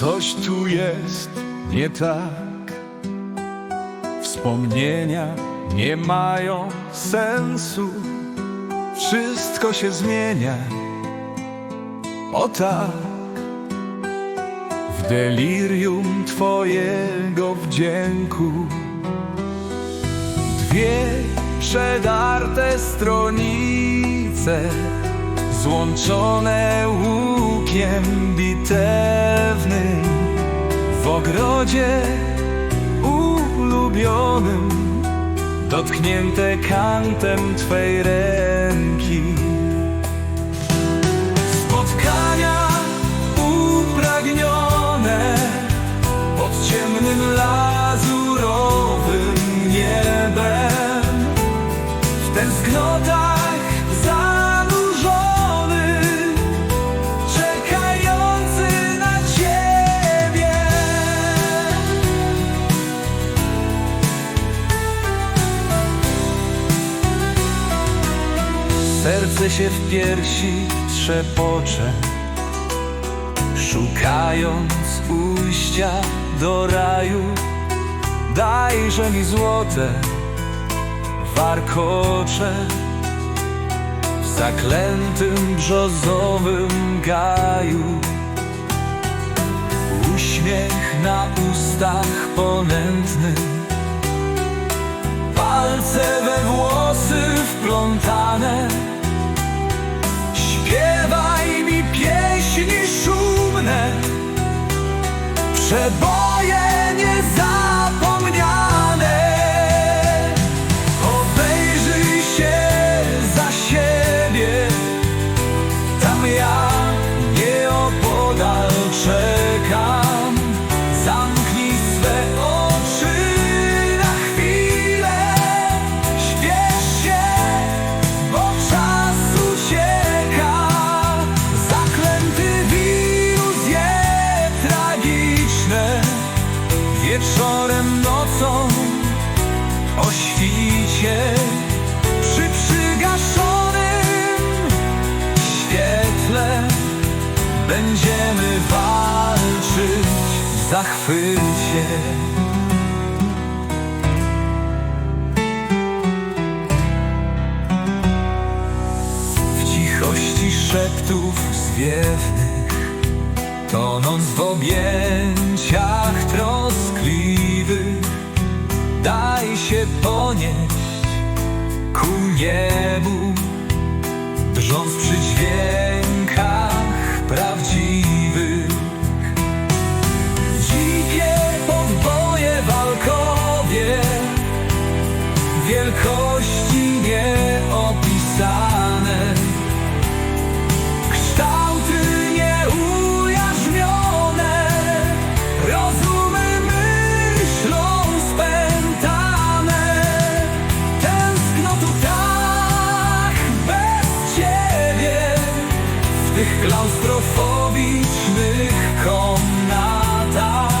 Coś tu jest nie tak. Wspomnienia nie mają sensu. Wszystko się zmienia. O tak. W delirium Twojego wdzięku. Dwie przedarte stronice Złączone łukiem bitewnym W ogrodzie ulubionym Dotknięte kantem Twej ręki Serce się w piersi trzepocze Szukając ujścia do raju. Dajże mi złote warkocze W zaklętym brzozowym gaju. Uśmiech na ustach ponętny Palce we włosy wplątane Przeboje niezapomniane świcie Przy przygaszonym świetle. Będziemy walczyć w zachwycie W cichości szeptów zwiewnych Tonąc w objęciach troskliwych Daj się ponieść ku niebu Drżąc przy dźwiękach tych klaustrofobicznych komnatach